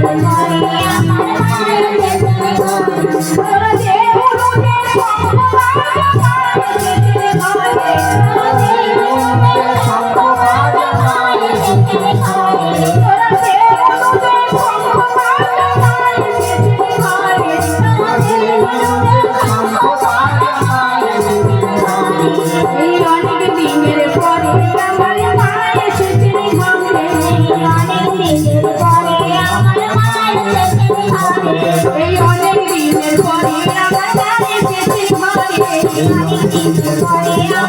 Thank you. এই অনেক দিনের পরে আমার পরে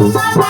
Música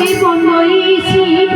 এই বন্ধ